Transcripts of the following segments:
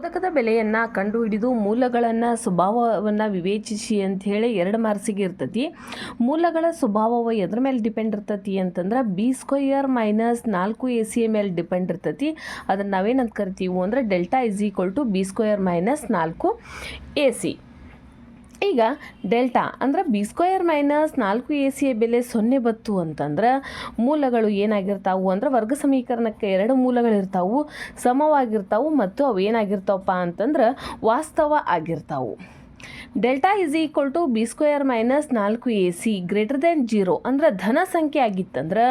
ಶೋಧಕದ ಬೆಲೆಯನ್ನು ಕಂಡುಹಿಡಿದು ಮೂಲಗಳನ್ನು ಸ್ವಭಾವವನ್ನು ವಿವೇಚಿಸಿ ಅಂತ ಹೇಳಿ ಎರಡು ಮಾರ್ಸಿಗೆ ಇರ್ತತಿ. ಮೂಲಗಳ ಸ್ವಭಾವವು ಎದ್ರ ಮೇಲೆ ಡಿಪೆಂಡ್ ಇರ್ತತಿ ಅಂತಂದ್ರೆ ಬಿ ಸ್ಕ್ವಯರ್ ಮೈನಸ್ ನಾಲ್ಕು ಎ ಸಿ ಮೇಲೆ ಡಿಪೆಂಡ್ ಇರ್ತತಿ. ಅದನ್ನ ನಾವೇನಂತ ಕರಿತೀವಿ ಅಂದ್ರೆ delta is equal to B square minus ನಾಲ್ಕು ಎ ಸಿ ಈಗ ಡೆಲ್ಟಾ ಅಂದ್ರೆ ಬಿ ಸ್ಕ್ವಯರ್ ಮೈನಸ್ ನಾಲ್ಕು ಎ ಸಿಯ ಬೆಲೆ ಸೊನ್ನೆ ಬತ್ತು ಅಂತಂದ್ರೆ ಮೂಲಗಳು ಏನಾಗಿರ್ತಾವು ಅಂದ್ರೆ ವರ್ಗ ಸಮೀಕರಣಕ್ಕೆ ಎರಡು ಮೂಲಗಳಿರ್ತಾವು, ಸಮವಾಗಿರ್ತಾವು ಮತ್ತು ಅವು ಏನಾಗಿರ್ತಾವಪ್ಪ ಅಂತಂದ್ರೆ ವಾಸ್ತವ ಆಗಿರ್ತಾವು. Delta is equal to B square minus ನಾಲ್ಕು A C greater than zero. ಅಂದ್ರೆ ಧನ ಸಂಖ್ಯೆ ಆಗಿತ್ತಂದ್ರೆ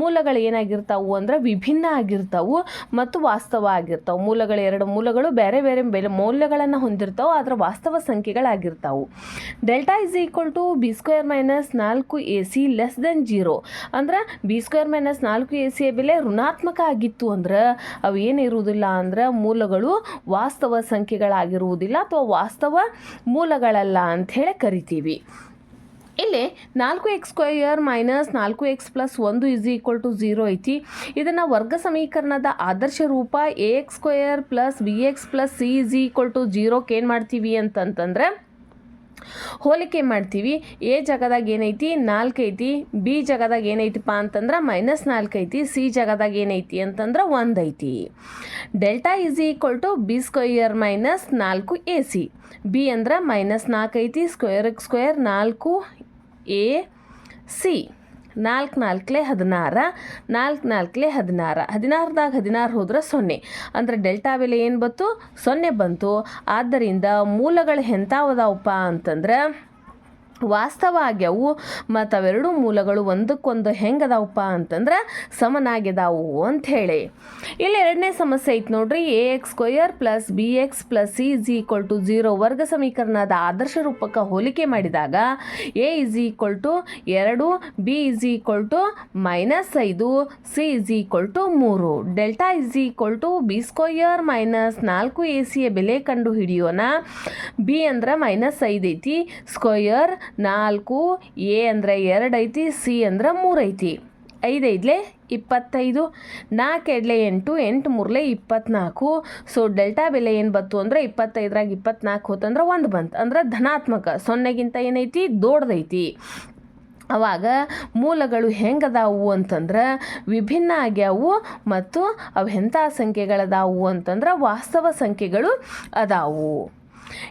ಮೂಲಗಳು ಏನಾಗಿರ್ತಾವು ಅಂದ್ರೆ ವಿಭಿನ್ನ ಆಗಿರ್ತಾವು ಮತ್ತು ವಾಸ್ತವ ಆಗಿರ್ತಾವೆ. ಮೂಲಗಳ ಎರಡು ಮೂಲಗಳು ಬೇರೆ ಬೇರೆ ಬೆಲೆ ಮೌಲ್ಯಗಳನ್ನು ಹೊಂದಿರ್ತಾವೆ, ಆದರೆ ವಾಸ್ತವ ಸಂಖ್ಯೆಗಳಾಗಿರ್ತಾವು. Delta is equal to B square minus ನಾಲ್ಕು A C less than zero. ಅಂದ್ರೆ ಬಿ ಸ್ಕ್ವೇರ್ ಮೈನಸ್ ನಾಲ್ಕು ಎ ಸಿಯ ಬೆಲೆ ಋಣಾತ್ಮಕ ಆಗಿತ್ತು ಅಂದ್ರೆ ಅವು ಏನಿರುವುದಿಲ್ಲ ಅಂದ್ರೆ ಮೂಲಗಳು ವಾಸ್ತವ ಸಂಖ್ಯೆಗಳಾಗಿರುವುದಿಲ್ಲ ಅಥವಾ ವಾಸ್ತವ ಮೂಲಗಳಲ್ಲ ಅಂಥೇಳಿ ಕರಿತೀವಿ. ಇಲ್ಲಿ ನಾಲ್ಕು ಎಕ್ಸ್ ಸ್ಕ್ವಯರ್ ಮೈನಸ್ ನಾಲ್ಕು ಎಕ್ಸ್ ಪ್ಲಸ್ ಒಂದು ಇಸ್ ಈಕ್ವಲ್ ಟು ಝೀರೋ ಐತಿ. ಇದನ್ನು ವರ್ಗ ಸಮೀಕರಣದ ಆದರ್ಶ ರೂಪ A X square plus B X plus C is equal to ಜೀರೋಕ್ಕೆ ಏನು ಮಾಡ್ತೀವಿ ಅಂತಂತಂದ್ರೆ ಹೋಲಿಕೆ ಮಾಡ್ತೀವಿ. ಎ ಜಾಗದಾಗ ಏನೈತಿ? ನಾಲ್ಕು ಐತಿ. ಬಿ ಜಾಗದಾಗ ಏನೈತಿಪ್ಪ ಅಂತಂದ್ರೆ ಮೈನಸ್ ನಾಲ್ಕು ಐತಿ. ಸಿ ಜಾಗದಾಗ ಏನೈತಿ ಅಂತಂದ್ರೆ ಒಂದು ಐತಿ. Delta is equal to B square minus ನಾಲ್ಕು ಎ ಸಿ. ಬಿ ಅಂದ್ರೆ ಮೈನಸ್ ನಾಲ್ಕು ಐತಿ ಸ್ಕ್ವೇರ್ ಸ್ಕ್ವೇರ್ ನಾಲ್ಕು ಎ ಸಿ. ನಾಲ್ಕು ನಾಲ್ಕಲೇ ಹದಿನಾರ, ನಾಲ್ಕು ನಾಲ್ಕಲೇ ಹದಿನಾರ. ಹದಿನಾರದಾಗ ಹದಿನಾರು ಹೋದ್ರೆ ಸೊನ್ನೆ. ಅಂದರೆ ಡೆಲ್ಟಾ ಬೆಲೆ ಏನು ಬಂತು? ಸೊನ್ನೆ ಬಂತು. ಆದ್ದರಿಂದ ಮೂಲಗಳು ಎಂಥವದಾವಪ್ಪ ಅಂತಂದ್ರೆ ವಾಸ್ತವ ಆಗ್ಯಾವು ಮತ್ತು ಅವೆರಡೂ ಮೂಲಗಳು ಒಂದಕ್ಕೊಂದು ಹೆಂಗದಾವಪ್ಪ ಅಂತಂದ್ರೆ ಸಮನಾಗಿದಾವು ಅಂಥೇಳಿ. ಇಲ್ಲಿ ಎರಡನೇ ಸಮಸ್ಯೆ ಐತೆ ನೋಡ್ರಿ A X square plus B X plus C is equal to zero ವರ್ಗ ಸಮೀಕರಣದ ಆದರ್ಶ ರೂಪಕ್ಕೆ ಹೋಲಿಕೆ ಮಾಡಿದಾಗ ಎ ಇಸ್ ಈಕ್ವಲ್ ಟು ಎರಡು B is equal to minus ಐದು ಸಿ ಇಸ್ ಈಕ್ವಲ್ ಟು ಮೂರು. Delta is equal to B square minus ನಾಲ್ಕು ಎ ಸಿಯ ಬೆಲೆ ಕಂಡು ಹಿಡಿಯೋಣ ಬಿ ಅಂದ್ರೆ ಮೈನಸ್ ಐದು ಐತಿ ಸ್ಕ್ವಯರ್ ನಾಲ್ಕು, ಎ ಅಂದರೆ ಎರಡು ಐತಿ ಸಿ ಅಂದ್ರೆ ಮೂರು ಐತಿ ಐದು ಐದ್ಲೆ ಇಪ್ಪತ್ತೈದು. ನಾಲ್ಕು ಎಡ್ಲೆ ಎಂಟು ಎಂಟು ಮೂರಲೆ ಇಪ್ಪತ್ನಾಲ್ಕು. ಸೊ ಡೆಲ್ಟಾ ಬೆಲೆ ಏನು ಬಂತು ಅಂದರೆ ಇಪ್ಪತ್ತೈದ್ರಾಗ ಇಪ್ಪತ್ನಾಲ್ಕು ಹೋತಂದ್ರೆ ಒಂದು ಬಂತು. ಅಂದ್ರೆ ಧನಾತ್ಮಕ, ಸೊನ್ನೆಗಿಂತ ಏನೈತಿ? ದೊಡ್ಡದೈತಿ. ಅವಾಗ ಮೂಲಗಳು ಹೆಂಗದಾವು ಅಂತಂದ್ರೆ ವಿಭಿನ್ನ ಆಗ್ಯಾವು ಮತ್ತು ಅವು ಎಂಥ ಸಂಖ್ಯೆಗಳದಾವು ಅಂತಂದ್ರೆ ವಾಸ್ತವ ಸಂಖ್ಯೆಗಳು ಅದಾವು.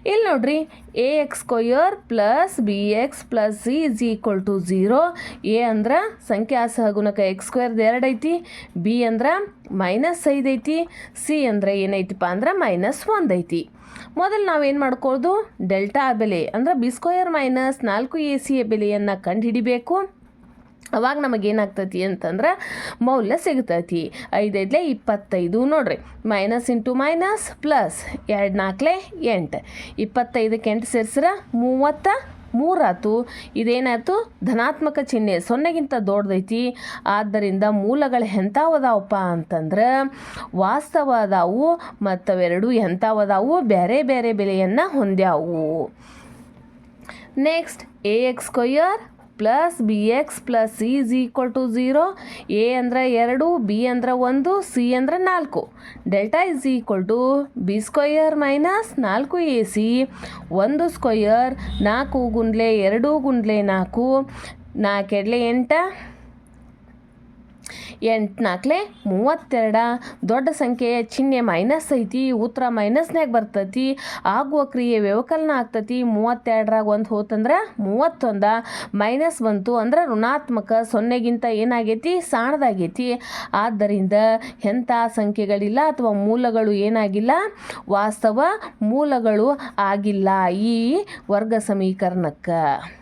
ಇಲ್ಲಿ ನೋಡ್ರಿ A X square plus B X plus C is equal to zero A ಅಂದ್ರೆ ಸಂಖ್ಯಾ ಸಹಗುಣಕ ಎಕ್ಸ್ ಸ್ಕ್ವೇರ್ದು ಎರಡು ಐತಿ. ಬಿ ಅಂದ್ರೆ ಮೈನಸ್ ಐದು ಐತಿ. ಸಿ ಅಂದ್ರೆ ಏನೈತಿಪ್ಪ ಅಂದ್ರೆ ಮೈನಸ್ ಒಂದು ಐತಿ. ಮೊದಲು ನಾವೇನು ಮಾಡ್ಕೊಳ್ಳೋದು ಡೆಲ್ಟಾ ಬೆಲೆ ಅಂದ್ರೆ ಬಿ ಸ್ಕ್ವಯರ್ ಮೈನಸ್ ನಾಲ್ಕು ಎ ಸಿಯ ಬೆಲೆಯನ್ನು ಕಂಡುಹಿಡಿಬೇಕು. ಅವಾಗ ನಮಗೇನಾಗ್ತೈತಿ ಅಂತಂದ್ರೆ ಮೌಲ್ಯ ಸಿಗ್ತೈತಿ. ಐದೈದ್ಲೆ ಇಪ್ಪತ್ತೈದು ನೋಡ್ರಿ. ಮೈನಸ್ ಇಂಟು ಮೈನಸ್ ಪ್ಲಸ್ ಎರಡು ನಾಲ್ಕಲೆ ಎಂಟು. ಇಪ್ಪತ್ತೈದಕ್ಕೆ ಎಂಟು ಸೇರಿಸ್ರ ಮೂವತ್ತ ಮೂರಾತು ಇದೇನಾಯ್ತು? ಧನಾತ್ಮಕ ಚಿಹ್ನೆ ಸೊನ್ನೆಗಿಂತ ದೊಡ್ಡದೈತಿ. ಆದ್ದರಿಂದ ಮೂಲಗಳು ಎಂಥವದಾವಪ್ಪ ಅಂತಂದ್ರೆ ವಾಸ್ತವ ಅದಾವು ಮತ್ತು ಅವೆರಡು ಎಂಥವದಾವು ಬೇರೆ ಬೇರೆ ಬೆಲೆಯನ್ನು ಹೊಂದ್ಯಾವು. Next A X square plus B X plus C is equal to zero, A ಅಂದರೆ ಎರಡು, ಬಿ ಅಂದರೆ ಒಂದು, ಸಿ ಅಂದರೆ ನಾಲ್ಕು. Delta is equal to B square minus ನಾಲ್ಕು ಎ ಸಿ. ಒಂದು ಸ್ಕ್ವಯರ್ ನಾಲ್ಕು ಗುಂಡ್ಲೆ ಎರಡು ಗುಂಡ್ಲೆ ನಾಲ್ಕು. ನಾಲ್ಕೆಡ್ಲೆ ಎಂಟ? ಎಂಟು ನಾಲ್ಕಲೆ ಮೂವತ್ತೆರಡ. ದೊಡ್ಡ ಸಂಖ್ಯೆಯ ಚಿಹ್ನೆ ಮೈನಸ್ ಐತಿ, ಉತ್ತರ ಮೈನಸ್ನಾಗ ಬರ್ತೈತಿ. ಆಗುವ ಕ್ರಿಯೆ ವ್ಯವಕಲನ ಆಗ್ತತಿ. ಮೂವತ್ತೆರಡರಾಗ ಒಂದು ಹೋತಂದ್ರೆ ಮೂವತ್ತೊಂದ. ಮೈನಸ್ ಬಂತು ಅಂದ್ರೆ ಋಣಾತ್ಮಕ, ಸೊನ್ನೆಗಿಂತ ಏನಾಗೈತಿ? ಸಾಣದಾಗೈತಿ. ಆದ್ದರಿಂದ ಎಂಥ ಸಂಖ್ಯೆಗಳಿಲ್ಲ ಅಥವಾ ಮೂಲಗಳು ಏನಾಗಿಲ್ಲ? ವಾಸ್ತವ ಮೂಲಗಳು ಆಗಿಲ್ಲ ಈ ವರ್ಗ ಸಮೀಕರಣಕ್ಕೆ.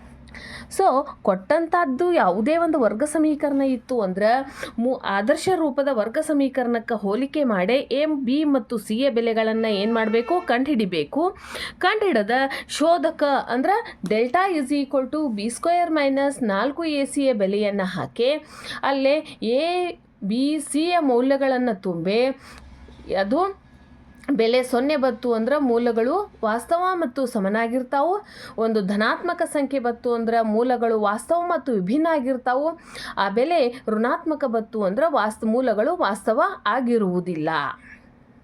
ಸೊ ಕೊಟ್ಟಂಥದ್ದು ಯಾವುದೇ ಒಂದು ವರ್ಗ ಸಮೀಕರಣ ಇತ್ತು ಅಂದ್ರೆ ಮು, ಆದರ್ಶ ರೂಪದ ವರ್ಗ ಸಮೀಕರಣಕ್ಕೆ ಹೋಲಿಕೆ ಮಾಡಿ ಎ ಬಿ ಮತ್ತು ಸಿ ಎ ಬೆಲೆಗಳನ್ನು ಏನು ಮಾಡಬೇಕು? ಕಂಡುಹಿಡಿಬೇಕು. ಕಂಡುಹಿಡದ ಶೋಧಕ ಅಂದ್ರೆ delta is equal to B square minus ನಾಲ್ಕು ಎ ಸಿ ಎ ಬೆಲೆಯನ್ನು ಹಾಕಿ ಅಲ್ಲೇ ಎ ಬಿ ಸಿ ಯ ಮೌಲ್ಯಗಳನ್ನು ತುಂಬಿ. ಅದು ಬೆಲೆ ಸೊನ್ನೆ ಬತ್ತು ಅಂದ್ರೆ ಮೂಲಗಳು ವಾಸ್ತವ ಮತ್ತು ಸಮನಾಗಿರ್ತಾವು. ಒಂದು ಧನಾತ್ಮಕ ಸಂಖ್ಯೆ ಬತ್ತು ಅಂದ್ರೆ ಮೂಲಗಳು ವಾಸ್ತವ ಮತ್ತು ವಿಭಿನ್ನ ಆಗಿರ್ತಾವು. ಆ ಬೆಲೆ ಋಣಾತ್ಮಕ ಬತ್ತು ಅಂದ್ರೆ ವಾಸ್ತ ಮೂಲಗಳು ವಾಸ್ತವ ಆಗಿರುವುದಿಲ್ಲ.